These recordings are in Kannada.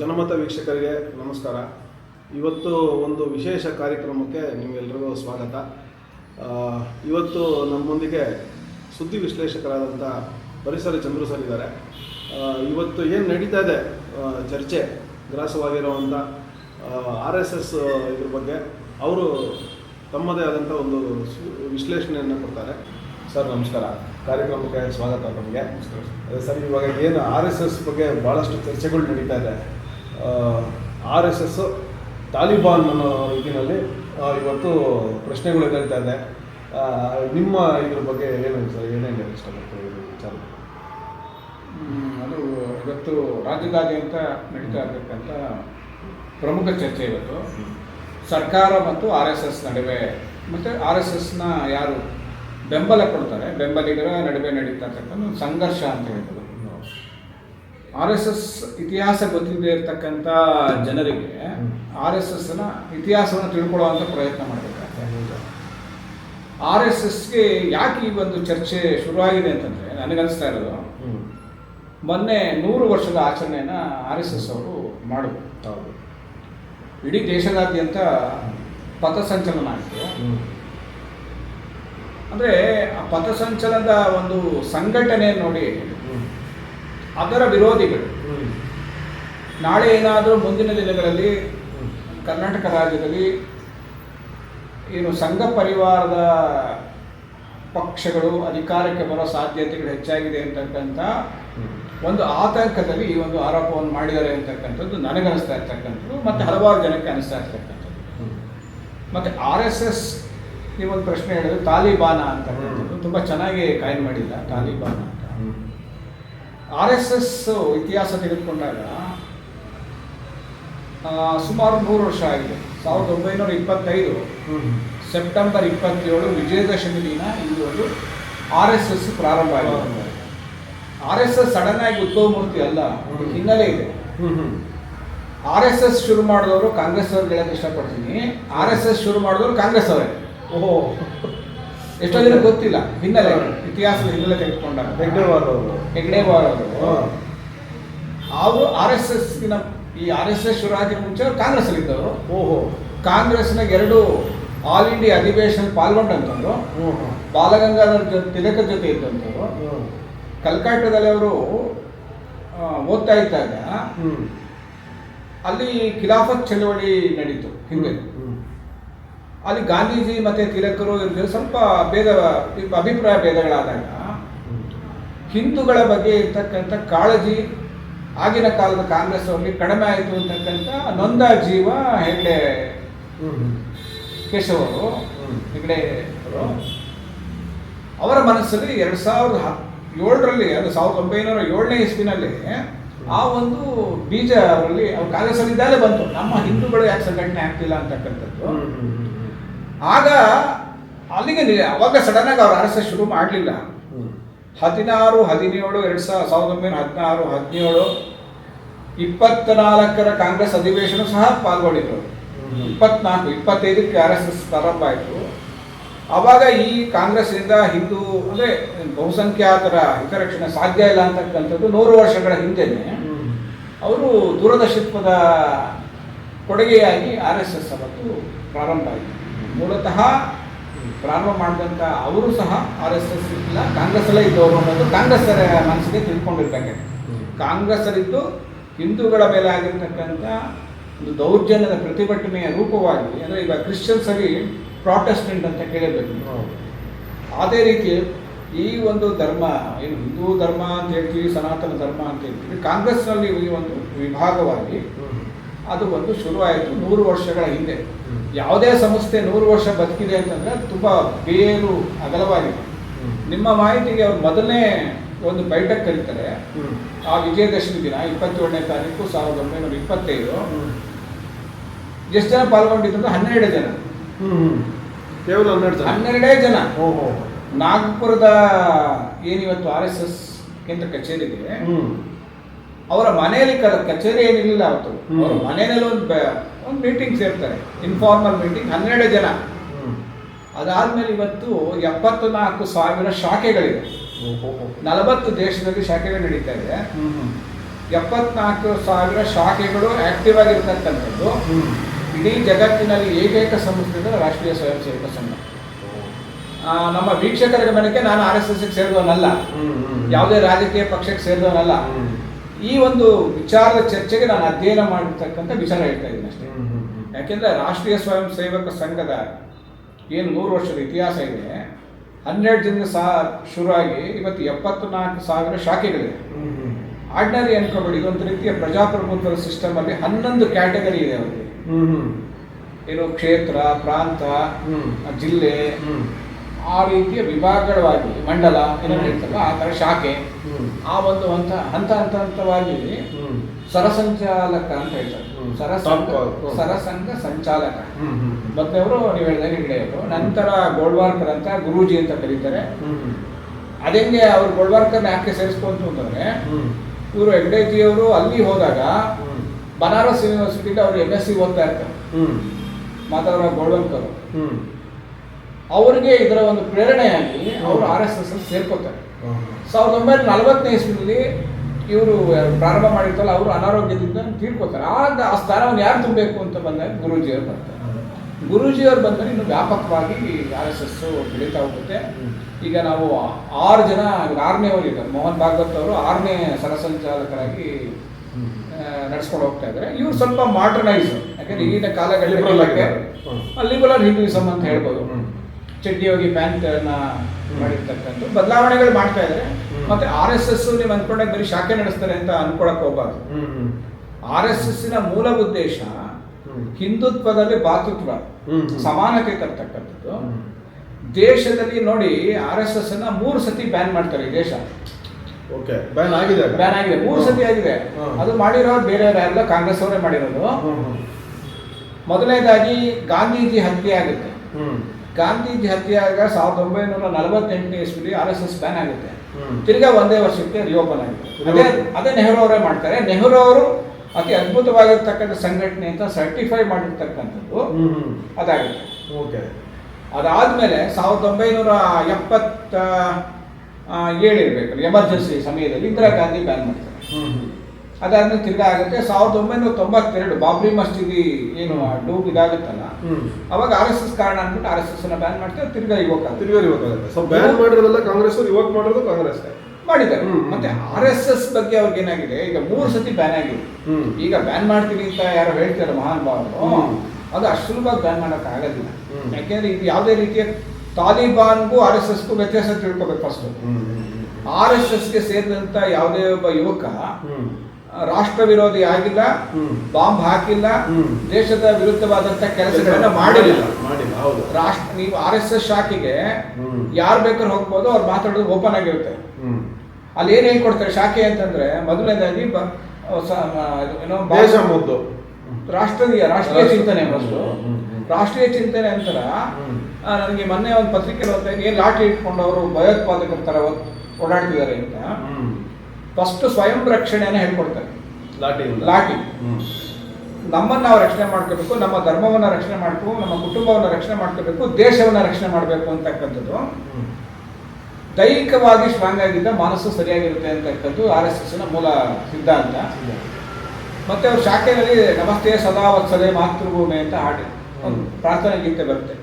ಜನಮತ ವೀಕ್ಷಕರಿಗೆ ನಮಸ್ಕಾರ. ಇವತ್ತು ಒಂದು ವಿಶೇಷ ಕಾರ್ಯಕ್ರಮಕ್ಕೆ ನಿಮಗೆಲ್ರಿಗೂ ಸ್ವಾಗತ. ಇವತ್ತು ನಮ್ಮೊಂದಿಗೆ ಸುದ್ದಿ ವಿಶ್ಲೇಷಕರಾದಂಥ ಪರಿಸರ ಚಂದ್ರು ಸರ್ ಇದ್ದಾರೆ. ಇವತ್ತು ಏನು ನಡೀತಾ ಇದೆ? ಚರ್ಚೆ ಗ್ರಾಸವಾಗಿರುವಂಥ ಆರ್ ಎಸ್ ಎಸ್ ಇದ್ರ ಬಗ್ಗೆ. ಅವರು ತಮ್ಮದೇ ಆದಂಥ ಒಂದು ವಿಶ್ಲೇಷಣೆಯನ್ನು ಕೊಡ್ತಾರೆ. ಸರ್, ನಮಸ್ಕಾರ. ಕಾರ್ಯಕ್ರಮಕ್ಕೆ ಸ್ವಾಗತ ನಮಗೆ. ಸರ್, ಇವಾಗ ಏನು ಆರ್ ಎಸ್ ಎಸ್ ಬಗ್ಗೆ ಭಾಳಷ್ಟು ಚರ್ಚೆಗಳು ನಡೀತಾ ಇದೆ. ಆರ್ ಎಸ್ ಎಸ್ ತಾಲಿಬಾನ್ ಅನ್ನೋ ರೀತಿಯಲ್ಲಿ ಇವತ್ತು ಪ್ರಶ್ನೆಗಳು ಎದುರಿತಾ ಇದೆ ನಿಮ್ಮ ಇದ್ರ ಬಗ್ಗೆ ಏನು ಸರ್, ಏನೇನು ಇಷ್ಟಪಡ್ತೀವಿ ವಿಚಾರ? ಅದು ಇವತ್ತು ರಾಜ್ಯದಾದ್ಯಂತ ನಡೀತಾ ಇರತಕ್ಕಂಥ ಪ್ರಮುಖ ಚರ್ಚೆ ಇವತ್ತು. ಸರ್ಕಾರ ಮತ್ತು ಆರ್ ಎಸ್ ಎಸ್ ನಡುವೆ, ಮತ್ತು ಆರ್ ಎಸ್ ಎಸ್ನ ಯಾರು ಬೆಂಬಲ ಕೊಡ್ತಾರೆ, ಬೆಂಬಲಿಗರ ನಡುವೆ ನಡೀತಾ ಇರ್ತಕ್ಕಂಥ ಸಂಘರ್ಷ ಅಂತ ಹೇಳ್ಬೋದು. ಆರ್ ಎಸ್ ಎಸ್ ಇತಿಹಾಸ ಗೊತ್ತಿಲ್ಲದೆ ಇರತಕ್ಕಂಥ ಜನರಿಗೆ ಆರ್ ಎಸ್ ಎಸ್ನ ಇತಿಹಾಸವನ್ನು ತಿಳ್ಕೊಳ್ಳುವಂಥ ಪ್ರಯತ್ನ ಮಾಡಬೇಕಾಗ್ತದೆ. ಆರ್ ಎಸ್ ಎಸ್ಗೆ ಯಾಕೆ ಈ ಒಂದು ಚರ್ಚೆ ಶುರುವಾಗಿದೆ ಅಂತಂದರೆ ನನಗನ್ನಿಸ್ತಾ ಇರೋದು ಮೊನ್ನೆ ನೂರು ವರ್ಷದ ಆಚರಣೆಯನ್ನು ಆರ್ ಎಸ್ ಎಸ್ ಅವರು ಮಾಡಿದ್ರು. ಇಡೀ ದೇಶದಾದ್ಯಂತ ಪಥಸಂಚಲನ ಆಯಿತು. ಹ್ಞೂ ಅಂದರೆ ಆ ಪಥಸಂಚಲನದ ಒಂದು ಸಂಘಟನೆ ನೋಡಿ ಅದರ ವಿರೋಧಿಗಳು. ನಾಳೆ ಏನಾದರೂ ಮುಂದಿನ ದಿನಗಳಲ್ಲಿ ಕರ್ನಾಟಕ ರಾಜ್ಯದಲ್ಲಿ ಏನು ಸಂಘ ಪರಿವಾರದ ಪಕ್ಷಗಳು ಅಧಿಕಾರಕ್ಕೆ ಬರೋ ಸಾಧ್ಯತೆಗಳು ಹೆಚ್ಚಾಗಿದೆ ಅಂತಕ್ಕಂಥ ಒಂದು ಆತಂಕದಲ್ಲಿ ಈ ಒಂದು ಆರೋಪವನ್ನು ಮಾಡಿದ್ದಾರೆ ಅಂತಕ್ಕಂಥದ್ದು ನನಗನ್ನಿಸ್ತಾ ಇರ್ತಕ್ಕಂಥದ್ದು ಮತ್ತು ಹಲವಾರು ಜನಕ್ಕೆ ಅನಿಸ್ತಾ ಇರ್ತಕ್ಕಂಥದ್ದು. ಮತ್ತು ಆರ್ ಎಸ್ ಎಸ್ ನೀವೊಂದು ಪ್ರಶ್ನೆ ಹೇಳಿದ್ರೆ ತಾಲಿಬಾನ ಅಂತಕ್ಕಂಥದ್ದು ತುಂಬ ಚೆನ್ನಾಗಿ ಕಾಯಿನ್ ಮಾಡಿಲ್ಲ ತಾಲಿಬಾನ ಅಂತ. ಆರ್ ಎಸ್ ಎಸ್ ಇತಿಹಾಸ ತೆಗೆದುಕೊಂಡಾಗ ಸುಮಾರು ಮೂರು ವರ್ಷ ಆಗಿದೆ. ಸಾವಿರದ ಒಂಬೈನೂರ ಇಪ್ಪತ್ತೈದು ಸೆಪ್ಟೆಂಬರ್ ಇಪ್ಪತ್ತೇಳು ವಿಜಯದಶಮಿ ದಿನ ಇಲ್ಲಿ ಒಂದು ಆರ್ ಎಸ್ ಎಸ್ ಪ್ರಾರಂಭ ಆಗಿದೆ. ಆರ್ ಎಸ್ ಎಸ್ ಸಡನ್ ಆಗಿ ಉದ್ಭವ ಮೂರ್ತಿ ಅಲ್ಲ ಒಂದು ಹಿನ್ನೆಲೆ ಇದೆ. ಆರ್ ಎಸ್ ಎಸ್ ಶುರು ಮಾಡಿದವರು ಕಾಂಗ್ರೆಸ್ ಅವ್ರಿಗೆ ಹೇಳಕ್ಕೆ ಇಷ್ಟಪಡ್ತೀನಿ. ಆರ್ ಎಸ್ ಎಸ್ ಶುರು ಮಾಡಿದವರು ಕಾಂಗ್ರೆಸ್ ಅವರೇ ಓಹೋ. ಎಷ್ಟೋ ಜನ ಗೊತ್ತಿಲ್ಲ. ಹಿನ್ನೆಲೆ ಇತಿಹಾಸದ ಹಿನ್ನೆಲೆ ತೆಗೆದುಕೊಂಡಾಗ. ಹೆಗ್ಡೆವಾರ್ ಅವರು ಹೆಗ್ಡೆವಾರ್ ಅವರು ಅವರು ಆರ್ ಎಸ್ ಎಸ್ ಈ ಆರ್ ಎಸ್ ಎಸ್ ಶುರುವಾಗಿ ಮುಂಚೆ ಕಾಂಗ್ರೆಸ್ ಅಲ್ಲಿದ್ದವರು ಓಹೋ. ಕಾಂಗ್ರೆಸ್ನಾಗ ಎರಡು ಆಲ್ ಇಂಡಿಯಾ ಅಧಿವೇಶನ ಹ್ಞೂ ಬಾಲಗಂಗಾಧರ್ ಜೊತೆ ತಿಲಕದ ಜೊತೆ ಇದ್ದಂಥವ್ರು. ಹ್ಞೂ ಕಲ್ಕಟ್ಟದಲ್ಲಿ ಅವರು ಓದ್ತಾ ಇದ್ದಾಗ ಅಲ್ಲಿ ಖಿಲಾಫತ್ ಚಳವಳಿ ನಡೀತು ಹಿಂದೆ. ಅಲ್ಲಿ ಗಾಂಧೀಜಿ ಮತ್ತೆ ತಿಲಕರು ಇವ್ರ ಸ್ವಲ್ಪ ಭೇದ, ಅಭಿಪ್ರಾಯ ಭೇದಗಳಾದಾಗ ಹಿಂದೂಗಳ ಬಗ್ಗೆ ಇರ್ತಕ್ಕಂಥ ಕಾಳಜಿ ಆಗಿನ ಕಾಲದ ಕಾಂಗ್ರೆಸ್ ಅವರಲ್ಲಿ ಕಡಿಮೆ ಆಯಿತು ಅಂತಕ್ಕಂಥ ನೊಂದ ಜೀವ ಹೆಗ್ಡೆ ಹ್ಮ್. ಹೆಗ್ಡೆ ಅವರು. ಮನಸ್ಸಲ್ಲಿ ಎರಡು ಸಾವಿರದ ಏಳರಲ್ಲಿ, ಅದು ಸಾವಿರದ ಒಂಬೈನೂರ ಏಳನೇ ಇಸ್ವಿನಲ್ಲಿ ಆ ಒಂದು ಬೀಜ ಅವರಲ್ಲಿ, ಅವ್ರ ಕಾಂಗ್ರೆಸ್ ಅಲ್ಲಿ ಇದ್ದಾಗಲೇ ಬಂತು. ನಮ್ಮ ಹಿಂದೂಗಳು ಯಾಕೆ ಸಂಘಟನೆ ಆಗ್ತಿಲ್ಲ ಅಂತಕ್ಕಂಥದ್ದು? ಆಗ ಅಲ್ಲಿಗೆ ಅವಾಗ ಸಡನ್ ಆಗಿ ಅವ್ರು ಅರಸ ಶುರು ಮಾಡಲಿಲ್ಲ. ಹದಿನಾರು ಹದಿನೇಳು ಎರಡು ಸಾವಿರ ಸಾವಿರದ ಒಂಬೈನೂರ ಹದಿನಾರು ಹದಿನೇಳು ಇಪ್ಪತ್ನಾಲ್ಕರ ಕಾಂಗ್ರೆಸ್ ಅಧಿವೇಶನ ಸಹ ಪಾಲ್ಗೊಂಡಿದ್ರು. ಇಪ್ಪತ್ನಾಲ್ಕು ಇಪ್ಪತ್ತೈದಕ್ಕೆ ಆರ್ ಎಸ್ ಎಸ್ ಪ್ರಾರಂಭ ಆಯಿತು. ಆವಾಗ ಈ ಕಾಂಗ್ರೆಸ್ನಿಂದ ಹಿಂದೂ ಅಂದರೆ ಬಹುಸಂಖ್ಯಾತರ ಹಿತರಕ್ಷಣೆ ಸಾಧ್ಯ ಇಲ್ಲ ಅಂತಕ್ಕಂಥದ್ದು ನೂರು ವರ್ಷಗಳ ಹಿಂದೆನೆ ಅವರು ದೂರದರ್ಶಿತ್ವದ ಕೊಡುಗೆಯಾಗಿ ಆರ್ ಎಸ್ ಎಸ್ ಅವತ್ತು ಪ್ರಾರಂಭ ಆಯಿತು. ಮೂಲತಃ ಪ್ರಾರಂಭ ಮಾಡಿದಂಥ ಅವರು ಸಹ ಆರ್ ಎಸ್ ಎಸ್ ಇಲ್ಲ ಕಾಂಗ್ರೆಸ್ ಅಲ್ಲೇ ಇದ್ದವರು ಅನ್ನೋದು ಕಾಂಗ್ರೆಸ್ ಮನಸ್ಸಿಗೆ ತಿಳ್ಕೊಂಡಿರ್ಬೇಕು ಕಾಂಗ್ರೆಸ್ಸರಿದ್ದು ಹಿಂದೂಗಳ ಮೇಲೆ ಆಗಿರ್ತಕ್ಕಂಥ ಒಂದು ದೌರ್ಜನ್ಯದ ಪ್ರತಿಭಟನೆಯ ರೂಪವಾಗಿ, ಅಂದರೆ ಈಗ ಕ್ರಿಶ್ಚಿಯನ್ ಸರಿ ಪ್ರಾಟೆಸ್ಟೆಂಟ್ ಅಂತ ಕೇಳಬೇಕು. ಅದೇ ರೀತಿ ಈ ಒಂದು ಧರ್ಮ, ಏನು ಹಿಂದೂ ಧರ್ಮ ಅಂತ ಹೇಳ್ತೀವಿ, ಸನಾತನ ಧರ್ಮ ಅಂತ ಹೇಳ್ತೀವಿ ಕಾಂಗ್ರೆಸ್ನಲ್ಲಿ ಈ ಒಂದು ವಿಭಾಗವಾಗಿ ಅದು ಒಂದು ಶುರುವಾಯಿತು ನೂರು ವರ್ಷಗಳ ಹಿಂದೆ. ಯಾವುದೇ ಸಂಸ್ಥೆ ನೂರು ವರ್ಷ ಬದುಕಿದೆ ಅಂತಂದ್ರೆ ತುಂಬಾ ಬೇರು ಅಗಲವಾಗಿದೆ. ನಿಮ್ಮ ಮಾಹಿತಿಗೆ ಅವ್ರು ಮೊದಲನೇ ಒಂದು ಬೈಠಕ್ ಕರೀತಾರೆ. ಆ ವಿಜಯದಶಮಿ ದಿನ ಇಪ್ಪತ್ತೇಳನೇ ತಾರೀಕು ಸಾವಿರದ ಒಂಬೈನೂರ ಇಪ್ಪತ್ತೈದು. ಎಷ್ಟು ಜನ ಪಾಲ್ಗೊಂಡಿದ್ರು ಹನ್ನೆರಡು ಜನ. ಕೇವಲ ಹನ್ನೆರಡು ಜನ. ಹನ್ನೆರಡೇ ಜನ. ಓಹೋ. ನಾಗ್ಪುರದ ಏನಿವತ್ತು ಆರ್ ಎಸ್ ಎಸ್ ಕೇಂದ್ರ ಕಚೇರಿಗೆ ಅವರ ಮನೆಯಲ್ಲಿ ಕಚೇರಿ ಏನಿರಲಿಲ್ಲ ಅವತ್ತು. ಅವರ ಮನೆಯಲ್ಲಿ ಒಂದು ಒಂದು ಮೀಟಿಂಗ್ ಸೇರ್ತಾರೆ. ಇನ್ಫಾರ್ಮಲ್ ಮೀಟಿಂಗ್ ಹನ್ನೆರಡು ಜನ. ಅದಾದ್ಮೇಲೆ ಇವತ್ತು ಎಪ್ಪತ್ತು ನಾಲ್ಕು ಸಾವಿರ ಶಾಖೆಗಳಿವೆ ನಲವತ್ತು ದೇಶದಲ್ಲಿ ಶಾಖೆಗಳು ನಡೀತಾ ಇದೆ. ಎಪ್ಪತ್ನಾಲ್ಕು ಸಾವಿರ ಶಾಖೆಗಳು ಆಕ್ಟಿವ್ ಆಗಿರ್ತಕ್ಕಂಥದ್ದು. ಇಡೀ ಜಗತ್ತಿನಲ್ಲಿ ಏಕೈಕ ಸಂಸ್ಥೆ ಅಂದ್ರೆ ರಾಷ್ಟ್ರೀಯ ಸ್ವಯಂ ಸೇವಕ ಸಂಘ ನಮ್ಮ ವೀಕ್ಷಕರ ಗಮನಕ್ಕೆ ನಾನು ಆರ್ ಎಸ್ ಎಸ್ ಸೇರಿದವನಲ್ಲ. ಯಾವುದೇ ರಾಜಕೀಯ ಪಕ್ಷಕ್ಕೆ ಸೇರಿದವನಲ್ಲ. ಈ ಒಂದು ವಿಚಾರದ ಚರ್ಚೆಗೆ ನಾನು ಅಧ್ಯಯನ ಮಾಡಿರ್ತಕ್ಕಂಥ ವಿಚಾರ ಹೇಳ್ತಾ ಇದ್ದೀನಿ ಅಷ್ಟೇ. ಯಾಕೆಂದ್ರೆ ರಾಷ್ಟ್ರೀಯ ಸ್ವಯಂ ಸೇವಕ ಸಂಘದ ಏನು ನೂರು ವರ್ಷದ ಇತಿಹಾಸ ಇದೆ. ಹನ್ನೆರಡು ದಿನ ಸಹ ಶುರುವಾಗಿ ಇವತ್ತು ಎಪ್ಪತ್ತು ನಾಲ್ಕು ಸಾವಿರ ಶಾಖೆಗಳಿದೆ ಆರ್ಡಿನರಿ ಅನ್ಕೋಬೇಡಿ ಇದೊಂದು ರೀತಿಯ ಪ್ರಜಾಪ್ರಭುತ್ವದ ಸಿಸ್ಟಮ್ ಅಲ್ಲಿ ಹನ್ನೊಂದು ಕ್ಯಾಟಗರಿ ಇದೆ ಅವರಿಗೆ ಏನು ಕ್ಷೇತ್ರ ಪ್ರಾಂತ ಜಿಲ್ಲೆ ಆ ರೀತಿಯ ವಿಭಾಗಗಳವಾಗಿ ಮಂಡಲ ಏನೋ ಹೇಳ್ತಾರಲ್ಲ ಆ ಥರ ಶಾಖೆ ಆ ಒಂದು ಹಂತ ಹಂತ ಹಂತ ಹಂತವಾಗಿ ಸರಸಂಚಾಲಕ ಅಂತ ಹೇಳ್ತಾರೆ. ಸರ ಸರಸಂಘ ಸಂಚಾಲಕ. ಮತ್ತೆ ಅವರು ಮೊದಲವರು ನೀವು ಹೇಳಿದಾಗ ಹೆಗ್ಡೆಯವರು ನಂತರ ಗೋಳ್ವಾರ್ಕರ್ ಅಂತ ಗುರೂಜಿ ಅಂತ ಕರೀತಾರೆ. ಅದೇಂಗೆ ಅವ್ರು ಗೋಳ್ವಾರ್ಕರ್ನ ಯಾಕೆ ಸೇರಿಸ್ಕೊಂತು ಅಂತಂದ್ರೆ ಇವರು ಹೆಗ್ಡೆಜಿ ಅವರು ಅಲ್ಲಿ ಹೋದಾಗ ಬನಾರಸ್ ಯೂನಿವರ್ಸಿಟಿಲಿ ಅವರು ಎಂ ಎಸ್ ಸಿ ಓದ್ತಾ ಇರ್ತಾರೆ. ಮಾತಾಡೋ ಗೋಳ್ವಾರ್ಕರ್. ಅವರಿಗೆ ಇದರ ಒಂದು ಪ್ರೇರಣೆಯಾಗಿ ಅವರು ಆರ್ ಎಸ್ ಎಸ್ ಸೇರ್ಕೋತಾರೆ. ಸಾವಿರದ ಒಂಬೈನೂರ ನಲವತ್ತನೇ ಇಸ್ವಿಯಲ್ಲಿ ಇವರು ಪ್ರಾರಂಭ ಮಾಡಿರ್ತಲ್ಲ ಅವರು ಅನಾರೋಗ್ಯದಿಂದ ತೀರ್ಕೋತಾರೆ. ಆಗ ಆ ಸ್ಥಾನವನ್ನು ಯಾರು ತುಂಬಬೇಕು ಅಂತ ಬಂದಾಗ ಗುರೂಜಿಯವರು ಬರ್ತಾರೆ. ಗುರೂಜಿಯವರು ಬಂದರೆ ಇನ್ನು ವ್ಯಾಪಕವಾಗಿ ಆರ್ ಎಸ್ ಎಸ್ ಬೆಳೀತಾ ಹೋಗುತ್ತೆ. ಈಗ ನಾವು ಆರು ಜನ ಆರನೇ ಅವರು ಇದ್ದಾರೆ. ಮೋಹನ್ ಭಾಗವತ್ ಅವರು ಆರನೇ ಸರಸಂಚಾಲಕರಾಗಿ ನಡೆಸ್ಕೊಂಡು ಹೋಗ್ತಾ ಇದ್ದಾರೆ. ಇವ್ರು ಸ್ವಲ್ಪ ಮಾಡರ್ನೈಸ್ ಯಾಕಂದ್ರೆ ಈಗಿನ ಕಾಲಗಳಲ್ಲಿ. ಲಿಬರಲ್ ಹಿಂದೂಯಿಸಮ್ ಅಂತ ಹೇಳ್ಬೋದು. ಚಡ್ಡಿ ಹೋಗಿ ಪ್ಯಾಂಟ್ನ ಮಾಡಿರ್ತಕ್ಕಂಥ ಬದಲಾವಣೆಗಳು ಮಾಡ್ತಾ ಇದ್ದಾರೆ ಮತ್ತೆ ಆರ್ ಎಸ್ ಎಸ್ ನೀವು ಅನ್ಕೊಂಡಾಗ ಬರೀ ಶಾಖೆ ನಡೆಸ್ತಾರೆ ಅಂತ ಅನ್ಕೊಳಕ್ ಹೋಗ್ಬಾರ್ದು. ಆರ್ ಎಸ್ ಎಸ್ನ ಮೂಲ ಉದ್ದೇಶ ಹಿಂದುತ್ವದಲ್ಲಿ ಭಾತೃತ್ವ. ಸಮಾನತೆ ತರ್ತಕ್ಕಂಥದ್ದು. ದೇಶದಲ್ಲಿ ನೋಡಿ ಆರ್ ಎಸ್ ಎಸ್ ಅನ್ನ ಮೂರು ಸತಿ ಬ್ಯಾನ್ ಮಾಡ್ತಾರೆ ಈ ದೇಶ. ಓಕೆ ಬ್ಯಾನ್ ಆಗಿದೆ ಬ್ಯಾನ್ ಆಗಿದೆ. ಮೂರು ಸತಿ ಆಗಿದೆ. ಅದು ಅದು ಬೇರೆ ಬೇರೆಯವರೆಲ್ಲ ಕಾಂಗ್ರೆಸ್ ಅವರೇ ಮಾಡಿರೋದು. ಮೊದಲನೇದಾಗಿ ಗಾಂಧೀಜಿ ಹತ್ಯೆ ಆಗುತ್ತೆ. ಗಾಂಧೀಜಿ ಹತ್ಯೆ ಆಗ ಸಾವಿರದ ಒಂಬೈನೂರ ನಲವತ್ತೆಂಟನೇ ಇಸ್ವಿಲಿ ಆರ್ ಎಸ್ ಎಸ್ ಬ್ಯಾನ್ ಆಗುತ್ತೆ. ತಿರ್ಗಾ ಒಂದೇ ವರ್ಷಕ್ಕೆ ರಿಓಪನ್ ಆಗುತ್ತೆ ಅದೇ ಅದೇ ನೆಹರು ಅವರೇ ಮಾಡ್ತಾರೆ. ನೆಹರು ಅವರು ಅತಿ ಅದ್ಭುತವಾಗಿರ್ತಕ್ಕಂಥ ಸಂಘಟನೆ ಅಂತ ಸರ್ಟಿಫೈ ಮಾಡಿರ್ತಕ್ಕಂಥದ್ದು. ಅದಾಗುತ್ತೆ ಓಕೆ. ಅದಾದ್ಮೇಲೆ ಸಾವಿರದ ಒಂಬೈನೂರ ಎಪ್ಪತ್ತ ಏಳಿರ್ಬೇಕು ಎಮರ್ಜೆನ್ಸಿ ಸಮಯದಲ್ಲಿ ಇಂದಿರಾ ಗಾಂಧಿ ಬ್ಯಾನ್ ಮಾಡ್ತಾರೆ. ಅದಾದ್ಮೇಲೆ ತಿರ್ಗಾ ಆಗುತ್ತೆ. ಸಾವಿರದ ಒಂಬೈನೂರ ತೊಂಬತ್ತೆರಡು ಬಾಬ್ರಿ ಮಸ್ಜಿದಿ ಏನು ಡೂಬ್ ಇದಾಗುತ್ತಲ್ಲ. ಅವಾಗ ಆರ್ ಎಸ್ ಎಸ್ ಕಾರಣ ಅಂದ್ಬಿಟ್ಟು ಆರ್ ಎಸ್ ಎಸ್ ಅನ್ನ ಬ್ಯಾನ್ ಮಾಡ್ತಾರೆ ತಿರ್ಗಾ ಯುವಕ ಹೋಗುತ್ತೆ ಸೊ ಬ್ಯಾನ್ ಮಾಡಿರೋದಲ್ಲ ಕಾಂಗ್ರೆಸ್ ಯುವಕ ಮಾಡಿರೋದು ಕಾಂಗ್ರೆಸ್. ಮಾಡಿದ್ದಾರೆ. ಮತ್ತೆ ಆರ್ ಎಸ್ ಎಸ್ ಬಗ್ಗೆ ಅವ್ರಿಗೆ ಏನಾಗಿದೆ? ಈಗ ಮೂರು ಸತಿ ಬ್ಯಾನ್ ಆಗಿದೆ. ಈಗ ಬ್ಯಾನ್ ಮಾಡ್ತೀವಿ ಅಂತ ಯಾರೋ ಹೇಳ್ತಾರೆ ಮಹಾನ್ ಭಾವರು. ಅದು ಅಷ್ಟು ಸುಲಭವಾಗಿ ಬ್ಯಾನ್ ಮಾಡಕ್ ಆಗೋದಿಲ್ಲ. ಯಾಕೆಂದ್ರೆ ಇದು ಯಾವುದೇ ರೀತಿಯ ತಾಲಿಬಾನ್ಗೂ ಆರ್ ಎಸ್ ಎಸ್ಗೂ ವ್ಯತ್ಯಾಸ ತಿಳ್ಕೊಬೇಕು ಫಸ್ಟ್ ಆರ್ ಎಸ್ ಎಸ್ಗೆ ಸೇರಿದಂತ ಯಾವುದೇ ಒಬ್ಬ ಯುವಕ ರಾಷ್ಟ್ರ ವಿರೋಧಿ ಆಗಿಲ್ಲ ಬಾಂಬ್ ಹಾಕಿಲ್ಲ ದೇಶದ ವಿರುದ್ಧವಾದಂತ ಕೆಲಸಗಳನ್ನ ಮಾಡಿಲ್ಲ ರಾಷ್ಟ್ರ ನೀವು ಆರ್ ಎಸ್ ಎಸ್ ಶಾಖೆಗೆ ಯಾರು ಬೇಕಾದ್ರೂ ಹೋಗ್ಬೋದು ಅವ್ರು ಮಾತಾಡೋದು ಓಪನ್ ಆಗಿರುತ್ತೆ. ಅಲ್ಲಿ ಏನ್ ಹೇಳ್ಕೊಡ್ತಾರೆ ಶಾಖೆ ಅಂತಂದ್ರೆ ಮೊದಲನೇದಾಗಿ ರಾಷ್ಟ್ರೀಯ ರಾಷ್ಟ್ರೀಯ ಚಿಂತನೆ ಮೊದಲು. ರಾಷ್ಟ್ರೀಯ ಚಿಂತನೆ ನಂತರ ಹ್ಮ್. ನನಗೆ ಮೊನ್ನೆ ಒಂದು ಪತ್ರಿಕೆ ಏನ್ ಲಾಠಿ ಇಟ್ಕೊಂಡು ಅವರು ಭಯೋತ್ಪಾದಕರ ತರ ಓಡಾಡ್ತಿದ್ದಾರೆ ಅಂತ. ಫಸ್ಟ್ ಸ್ವಯಂ ರಕ್ಷಣೆಯನ್ನು ಹೇಳ್ಕೊಡ್ತಾರೆ. ಲಾಟಿ ಲಾಠಿ ನಮ್ಮನ್ನು ನಾವು ರಕ್ಷಣೆ ಮಾಡ್ಕೋಬೇಕು ನಮ್ಮ ಧರ್ಮವನ್ನ ರಕ್ಷಣೆ ಮಾಡ್ಕೋ ನಮ್ಮ ಕುಟುಂಬವನ್ನ ರಕ್ಷಣೆ ಮಾಡ್ಕೋಬೇಕು ದೇಶವನ್ನ ರಕ್ಷಣೆ ಮಾಡಬೇಕು ಅಂತಕ್ಕಂಥದ್ದು. ದೈಹಿಕವಾಗಿ ಸ್ಟ್ರಾಂಗ್ ಆಗಿದ್ದ ಮನಸ್ಸು ಸರಿಯಾಗಿರುತ್ತೆ ಅಂತಕ್ಕಂಥದ್ದು ಆರ್ ಎಸ್ ಎಸ್ನ ನ ಮೂಲ ಸಿದ್ಧಾಂತ. ಮತ್ತೆ ಅವ್ರ ಶಾಖೆಯಲ್ಲಿ ನಮಸ್ತೆ ಸದಾ ವತ್ಸಲೆ ಮಾತೃಭೂಮಿ ಅಂತ ಹಾಡಿ. ಒಂದು ಪ್ರಾರ್ಥನೆ ಗೀತೆ ಬರುತ್ತೆ.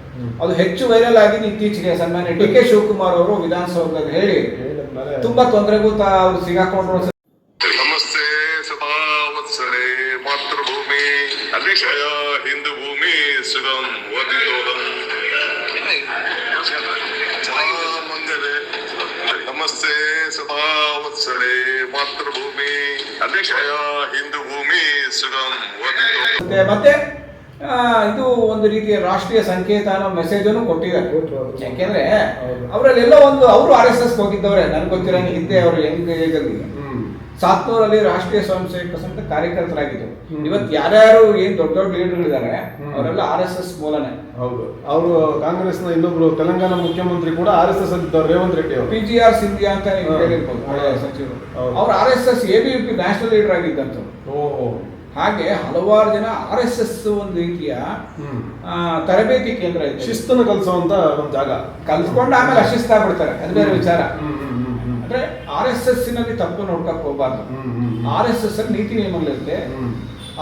ಅದು ಹೆಚ್ಚು ವೈರಲ್ ಆಗಿದೆ ಇತ್ತೀಚೆಗೆ ಸನ್ಮಾನ್ಯ ಡಿ ಕೆ ಶಿವಕುಮಾರ್ ಅವರು ವಿಧಾನಸೌಧದಲ್ಲಿ ಹೇಳಿ. ತುಂಬಾ ತೊಂದರೆಗೂ ಅವ್ರು ಸಿಗಾಕೊಂಡ್ರು ನಮಸ್ತೆ ವತ್ಸರೆ ಮಾತೃಭೂಮಿ ಅಲಿಶಯ ಹಿಂದೂ ಭೂಮಿ ಸುಗಂ ವದಿತೋಹಂ ಮಂಗಲೆ ನಮಸ್ತೆ ವತ್ಸರೆ ಮಾತೃಭೂಮಿ ಅಲಿಶಯ ಹಿಂದೂ ಭೂಮಿ ಸುಗಂ ವದಿತೋಹಂ ಮತ್ತೆ- ಇದು ಒಂದು ರೀತಿಯ ರಾಷ್ಟ್ರೀಯ ಸಂಕೇತ ಅನ್ನೋ ಮೆಸೇಜ್ ಅನ್ನು ಕೊಟ್ಟಿದ್ದಾರೆ. ಯಾಕೆಂದ್ರೆ. ಅವರಲ್ಲೆಲ್ಲ ಒಂದು ಅವರು ಆರ್ ಎಸ್ ಎಸ್ ಹೋಗಿದ್ದವ್ರೆ. ನನ್ಗೆ ಗೊತ್ತಿರೋ ಹಿಂದೆ ಅವರು ಹೆಂಗ್ ಹೇಗಲ್ಲಿ ಸಾತ್ನೂರಲ್ಲಿ ರಾಷ್ಟ್ರೀಯ ಸ್ವಯಂ ಸೇವಕ ಸಂಘ ಕಾರ್ಯಕರ್ತರಾಗಿದ್ದರು. ಇವತ್ತು ಯಾರ್ಯಾರು ಏನ್ ದೊಡ್ಡ ದೊಡ್ಡ ಲೀಡರ್ಗಳಿದ್ದಾರೆ ಇದ್ದಾರೆ ಅವರೆಲ್ಲ ಆರ್ ಎಸ್ ಎಸ್ ಮೂಲನೇ. ಹೌದು. ಅವರು ಕಾಂಗ್ರೆಸ್ನ ಇನ್ನೊಬ್ರು ತೆಲಂಗಾಣ ಮುಖ್ಯಮಂತ್ರಿ ಕೂಡ ಆರ್ ಎಸ್ ಎಸ್ ಇದ್ದವ್ರು ರೇವಂತ್ ರೆಡ್ಡಿ ಅವರು. ಪಿ ಜಿ ಆರ್ ಸಿಂಧಿಯಾ ಅಂತ. ಹೇಳಿರ್ಬೋದು ಸಚಿವರು. ಅವ್ರು R S S A B P national leader ಆಗಿದ್ದಂತ ಹಾಗೆ ಹಲವಾರು ಜನ ಆರ್ ಎಸ್ ಎಸ್ ಒಂದು ರೀತಿಯ ತರಬೇತಿ ಕೇಂದ್ರ ಇದೆ. ಶಿಸ್ತನ್ನು ಕಲಿಸುವಂತ ಒಂದು ಜಾಗ. ಕಲ್ತ್ಕೊಂಡು ಆಮೇಲೆ ಅಶಿಸ್ತಾಗ್ಬಿಡ್ತಾರೆ ಅದು ಬೇರೆ ವಿಚಾರ. ಅಂದ್ರೆ ಆರ್ ಎಸ್ ಎಸ್ನಲ್ಲಿ ತಪ್ಪು ನೋಡ್ಕಕ್ ಹೋಗ್ಬಾರ್ದು. ಆರ್ ಎಸ್ ಎಸ್ ಅಲ್ಲಿ ನೀತಿ ನಿಯಮಗಳಿರುತ್ತೆ.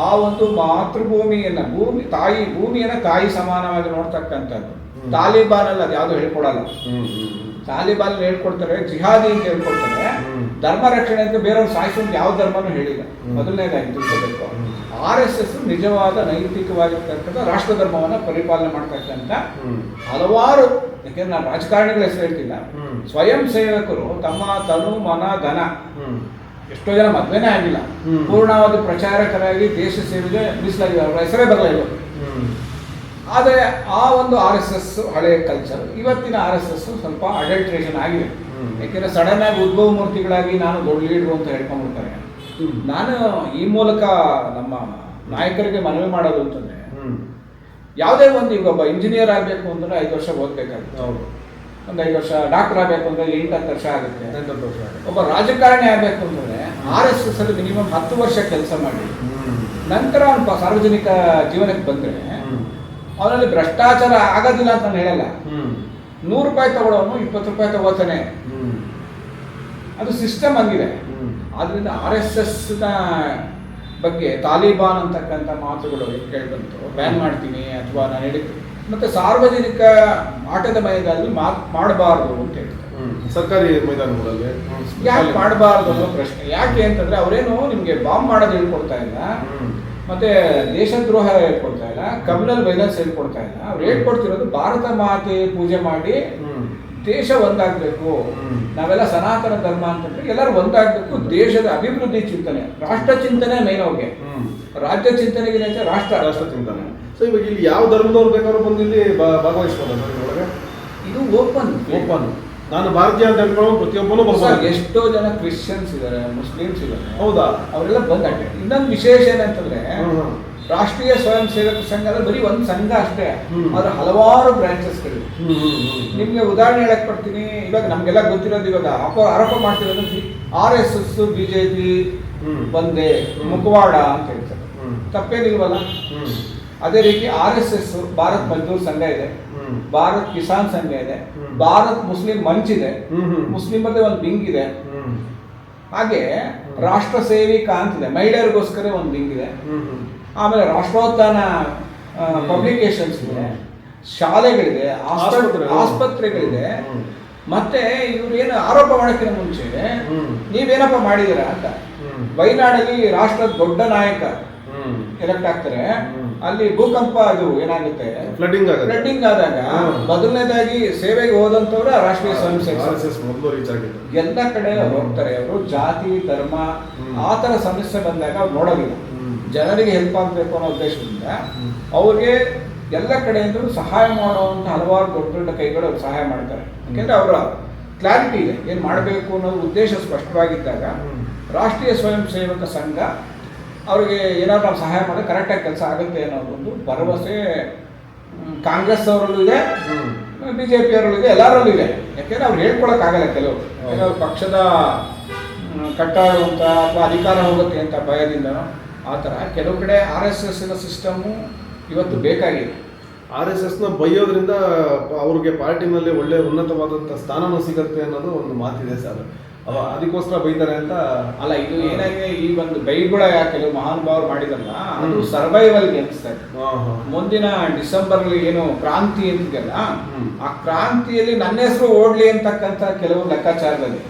ಆ ಒಂದು ಮಾತೃಭೂಮಿಯನ್ನ ಭೂಮಿ ತಾಯಿ ಭೂಮಿಯನ್ನ ತಾಯಿ ಸಮಾನವಾಗಿ ನೋಡ್ತಕ್ಕಂಥದ್ದು. ತಾಲಿಬಾನ್ ಅಲ್ಲಿ ಅದು ಯಾವುದು ಹೇಳ್ಕೊಡಲ್ಲ. ತಾಲಿಬಾನ್ ಹೇಳ್ಕೊಡ್ತಾರೆ ಜಿಹಾದಿ ಅಂತ ಹೇಳ್ಕೊಡ್ತಾರೆ ಧರ್ಮ ರಕ್ಷಣೆ ಅಂತ ಬೇರೆಯವ್ರು ಸಾಯಿಸೋದು ಯಾವ ಧರ್ಮನೂ ಹೇಳಿಲ್ಲ. ಮೊದಲನೇದಾಗಿ ತಿಳ್ಕೋಬೇಕು. ಆರ್ ಎಸ್ ಎಸ್ ನಿಜವಾದ ನೈತಿಕವಾಗಿರ್ತಕ್ಕಂಥ ರಾಷ್ಟ್ರ ಧರ್ಮವನ್ನ ಪರಿಪಾಲನೆ ಮಾಡ್ತಕ್ಕಂಥ. ಹಲವಾರು ಯಾಕೆಂದ್ರೆ ನಾನು ರಾಜಕಾರಣಿಗಳ ಹೆಸರು ಹೇಳ್ತಿಲ್ಲ ಸ್ವಯಂ ಸೇವಕರು ತಮ್ಮ ತನು ಮನ ಧನ. ಎಷ್ಟೋ ಜನ ಮದ್ವೆನೇ ಆಗಿಲ್ಲ. ಪೂರ್ಣವಾದ ಪ್ರಚಾರಕರಾಗಿ ದೇಶ ಸೇವೆಗೆ ಮೀಸಲಾಗಿದೆ ಅವರ ಹೆಸರೇ ಬರಲಿಲ್ಲ. ಆದರೆ ಆ ಒಂದು ಆರ್ ಎಸ್ ಎಸ್ ಹಳೆಯ ಕಲ್ಚರ್ ಇವತ್ತಿನ ಆರ್ ಎಸ್ ಎಸ್ ಸ್ವಲ್ಪ ಅಡಲ್ಟ್ರೇಷನ್ ಆಗಿದೆ. ಯಾಕೆಂದ್ರೆ ಸಡನ್ ಆಗಿ ಉದ್ಭವ ಮೂರ್ತಿಗಳಾಗಿ ನಾನು ದೊಡ್ಡ ಲೀಡ್ರು ಅಂತ ಹೇಳ್ಕೊಂಡ್ಬಿಡ್ತಾರೆ. ನಾನು ಈ ಮೂಲಕ ನಮ್ಮ ನಾಯಕರಿಗೆ ಮನವಿ ಮಾಡೋದು ಅಂತಂದ್ರೆ ಯಾವುದೇ ಒಂದು ಈಗ ಒಬ್ಬ ಇಂಜಿನಿಯರ್ ಆಗಬೇಕು ಅಂದ್ರೆ ಐದು ವರ್ಷ ಓದಬೇಕಾಗುತ್ತೆ. ಒಂದು ಐದು ವರ್ಷ ಡಾಕ್ಟರ್ ಆಗಬೇಕು ಅಂದ್ರೆ ಎಂಟು ಹತ್ತು ವರ್ಷ ಆಗುತ್ತೆ. ಒಬ್ಬ ರಾಜಕಾರಣಿ ಆಗಬೇಕು ಅಂತಂದ್ರೆ ಆರ್ ಎಸ್ ಎಸ್ ಅಲ್ಲಿ ಮಿನಿಮಮ್ ಹತ್ತು ವರ್ಷ ಕೆಲಸ ಮಾಡಿ. ನಂತರ ಸಾರ್ವಜನಿಕ ಜೀವನಕ್ಕೆ ಬಂದ್ರೆ. ಅವನಲ್ಲಿ ಭ್ರಷ್ಟಾಚಾರ ಆಗೋದಿಲ್ಲ ಅಂತ ನಾನು ಹೇಳಲ್ಲ. ನೂರು ರೂಪಾಯಿ ತಗೊಳ್ಳೋನು ಇಪ್ಪತ್ತು ರೂಪಾಯಿ ತಗೋತಾನೆ ಅದು ಸಿಸ್ಟಮ್ ಹಂಗಿದೆ. ಹ್ಮ್. ಆದ್ರಿಂದ ಆರ್ ಎಸ್ ಎಸ್ನ ಬಗ್ಗೆ ತಾಲಿಬಾನ್ ಅಂತಕ್ಕಂಥ ಮಾತುಗಳು ಕೇಳ್ಬಂತು ಬ್ಯಾನ್ ಮಾಡ್ತೀನಿ ಅಥವಾ ನಾನು ಹೇಳಿದ್ದು ಮತ್ತೆ ಸಾರ್ವಜನಿಕ ಆಟದ ಮೈದಾನದಲ್ಲಿ ಮಾತು ಮಾಡಬಾರ್ದು ಅಂತ ಹೇಳ್ತಾರೆ. ಸರ್ಕಾರಿ ಮೈದಾನಗಳಲ್ಲಿ? ಯಾಕೆ ಮಾಡಬಾರ್ದು ಅನ್ನೋ ಪ್ರಶ್ನೆ. ಯಾಕೆ ಅಂತಂದ್ರೆ ಅವರೇನು ನಿಮಗೆ ಬಾಂಬ್ ಮಾಡೋದು ಹೇಳ್ಕೊಡ್ತಾ ಇಲ್ಲ. ಮತ್ತೆ ದೇಶದ್ರೋಹ ಹೇಳ್ಕೊಡ್ತಾ ಇಲ್ಲ ಕಮ್ಯುನಲ್ ವೈಲೆನ್ಸ್ ಹೇಳ್ಕೊಡ್ತಾ ಇಲ್ಲ. ಅವ್ರು ಹೇಳ್ಕೊಡ್ತಿರೋದು ಭಾರತ ಮಾತೆ ಪೂಜೆ ಮಾಡಿ ದೇಶ ಒಂದಾಗಬೇಕು. ನಾವೆಲ್ಲ ಸನಾತನ ಧರ್ಮ ಅಂತಂದ್ರೆ ಎಲ್ಲರೂ ಒಂದಾಗಬೇಕು. ದೇಶದ ಅಭಿವೃದ್ಧಿ ಚಿಂತನೆ ರಾಷ್ಟ್ರ ಚಿಂತನೆ ಮೇನ್ ಅವ್ರಿಗೆ. ರಾಜ್ಯ ಚಿಂತನೆಗಿಂತ ರಾಷ್ಟ್ರ. ರಾಷ್ಟ್ರ ಚಿಂತನೆ. ಸೊ ಇವಾಗ ಇಲ್ಲಿ ಯಾವ ಧರ್ಮದವ್ರು ಬೇಕಾದ್ರೂ ಬಂದು ಇಲ್ಲಿ ಭಾಗವಹಿಸ್ಬೋದಾ ಇದು ಓಪನ್ ಓಪನ್ ನಾನು ಭಾರತೀಯ ಅಂತ ಹೇಳ್ಕೊಳ್ಳೋ ಪ್ರತಿಯೊಬ್ಬನು ಬರ್ಬೋದು ಎಷ್ಟೋ ಜನ ಕ್ರಿಶ್ಚಿಯನ್ಸ್ ಇದ್ದಾರೆ ಮುಸ್ಲಿಮ್ಸ್ ಇದ್ದಾರೆ ಹೌದಾ ಅವರೆಲ್ಲ ಬಂದ್ ಅಟೆಂಡ್ ಇನ್ನೊಂದು ವಿಶೇಷ ಏನಂತಂದ್ರೆ. ರಾಷ್ಟ್ರೀಯ ಸ್ವಯಂ ಸೇವಕ ಸಂಘ ಅಂದ್ರೆ ಬರೀ ಒಂದು ಸಂಘ ಅಷ್ಟೇ. ಅದ್ರ ಹಲವಾರು ಬ್ರಾಂಚಸ್ಗಳಿವೆ ನಿಮಗೆ ಉದಾಹರಣೆ ಹೇಳಕ್ ಕೊಡ್ತೀನಿ ಇವಾಗ ನಮ್ಗೆಲ್ಲ ಗೊತ್ತಿರೋದು ಇವಾಗ ಆರೋಪ ಮಾಡ್ತಿರೋದು ಆರ್ ಎಸ್ ಎಸ್ ಬಿಜೆಪಿ. ಬಂದೆ. ಮುಖವಾಡ ಅಂತ ಹೇಳ್ತಾರೆ. ತಪ್ಪೇನಿಲ್ವಲ್ಲ. ಅದೇ ರೀತಿ R S S Bharat Mazdoor Sangh ಇದೆ. ಭಾರತ್ ಕಿಸಾನ್ ಸಂಘ ಇದೆ. ಭಾರತ್ ಮುಸ್ಲಿಂ ಮಂಚ್ ಇದೆ ಮುಸ್ಲಿಂ ಮತ್ತೆ ಒಂದು ಬಿಂಗ್ ಇದೆ. ಹಾಗೆ ರಾಷ್ಟ್ರ ಸೇವಿಕ ಅಂತಿದೆ ಮಹಿಳೆಯರಿಗೋಸ್ಕರ ಒಂದು ಬಿಂಗ್ ಇದೆ. ಆಮೇಲೆ ರಾಷ್ಟ್ರೋತ್ಥಾನ. ಪಬ್ಲಿಕೇಶನ್ಸ್ ಇದೆ ಶಾಲೆಗಳಿದೆ ಆಸ್ಪತ್ರೆ ಆಸ್ಪತ್ರೆ. ಆಸ್ಪತ್ರೆಗಳಿದೆ. ಮತ್ತೆ ಇವ್ರು ಏನು ಆರೋಪ ಮಾಡೋಕ್ಕಿಂತ ಮುಂಚೆ. ನೀವೇನಪ್ಪ ಮಾಡಿದೀರಾ ಅಂತ. ವಯನಾಡಲ್ಲಿ ರಾಷ್ಟ್ರದ ದೊಡ್ಡ ನಾಯಕ. ಎಲೆಕ್ಟ್ ಆಗ್ತಾರೆ. ಅಲ್ಲಿ ಭೂಕಂಪ ಅದು ಏನಾಗುತ್ತೆ? ಫ್ಲಡ್ಡಿಂಗ್ ಫ್ಲಡ್ಡಿಂಗ್ ಆದಾಗ. ಮೊದಲನೇದಾಗಿ ಸೇವೆಗೆ ಹೋದಂತವ್ರ ರಾಷ್ಟ್ರೀಯ ಸ್ವಯಂ ಎಲ್ಲ ಕಡೆ ಹೋಗ್ತಾರೆ ಅವರು. ಜಾತಿ ಧರ್ಮ. ಆ ಥರ ಸಮಸ್ಯೆ ಬಂದಾಗ ಅವ್ರು ನೋಡೋದಿಲ್ಲ. ಜನರಿಗೆ ಹೆಲ್ಪ್ ಆಗಬೇಕು ಅನ್ನೋ ಉದ್ದೇಶದಿಂದ. ಅವ್ರಿಗೆ ಎಲ್ಲ ಕಡೆಯಿಂದಲೂ ಸಹಾಯ ಮಾಡುವಂತ ಹಲವಾರು ದೊಡ್ಡ ದೊಡ್ಡ ಕೈಗಳು ಸಹಾಯ ಮಾಡ್ತಾರೆ. ಯಾಕೆಂದ್ರೆ ಅವರ ಕ್ಲಾರಿಟಿ ಇದೆ. ಏನು ಮಾಡಬೇಕು ಅನ್ನೋ ಉದ್ದೇಶ ಸ್ಪಷ್ಟವಾಗಿದ್ದಾಗ. ರಾಷ್ಟ್ರೀಯ ಸ್ವಯಂ ಸೇವಕ ಸಂಘ ಅವರಿಗೆ ಏನಾದ್ರು ನಾವು ಸಹಾಯ ಮಾಡಿದ್ರೆ ಕರೆಕ್ಟಾಗಿ ಕೆಲಸ ಆಗುತ್ತೆ ಅನ್ನೋದೊಂದು ಭರವಸೆ ಕಾಂಗ್ರೆಸ್ ಅವರಲ್ಲೂ ಇದೆ ಹ್ಮ್. ಬಿಜೆಪಿ ಅವರಲ್ಲೂ ಇದೆ ಎಲ್ಲರಲ್ಲೂ ಇದೆ. ಯಾಕೆಂದ್ರೆ ಅವ್ರು ಹೇಳ್ಕೊಳಕ್ಕಾಗಲ್ಲ ಕೆಲವು ಯಾಕಂದರೆ ಪಕ್ಷದ ಕಟ್ಟಾಡುವಂಥ ಅಥವಾ ಅಧಿಕಾರ ಹೋಗುತ್ತೆ ಅಂತ ಭಯದಿಂದ ಆ ಥರ. ಕೆಲವು ಕಡೆ ಆರ್ ಎಸ್ ಎಸ್ ಸಿಸ್ಟಮು ಇವತ್ತು ಬೇಕಾಗಿದೆ. ಆರ್ ಎಸ್ ಎಸ್ನ ಬೈಯೋದ್ರಿಂದ ಅವ್ರಿಗೆ ಪಾರ್ಟಿನಲ್ಲಿ ಒಳ್ಳೆಯ ಉನ್ನತವಾದಂಥ ಸ್ಥಾನನೂ ಸಿಗುತ್ತೆ ಅನ್ನೋದು ಒಂದು ಮಾತಿದೆ ಸರ್. ಅದಕ್ಕೋಸ್ಕರ ಬೈತಾರೆ ಅಂತ ಅಲ್ಲ ಇದು ಏನಾಗಿದೆ ಈ ಒಂದು ಬೈಗುಳ ಕೆಲವು ಮಹಾನುಭಾವರು ಮಾಡಿದಲ್ಲ ಅದು. ಸರ್ವೈವಲ್ಗೆ ಅನಿಸ್ತಾ ಇದೆ. ಮುಂದಿನ ಡಿಸೆಂಬರ್ ಏನು ಕ್ರಾಂತಿ ಅಂತಿದೆಯಲ್ಲ ಆ ಕ್ರಾಂತಿಯಲ್ಲಿ ನನ್ನ ಹೆಸರು ಓಡ್ಲಿ ಅಂತಕ್ಕಂತ ಕೆಲವು ಲೆಕ್ಕಾಚಾರದಲ್ಲಿ.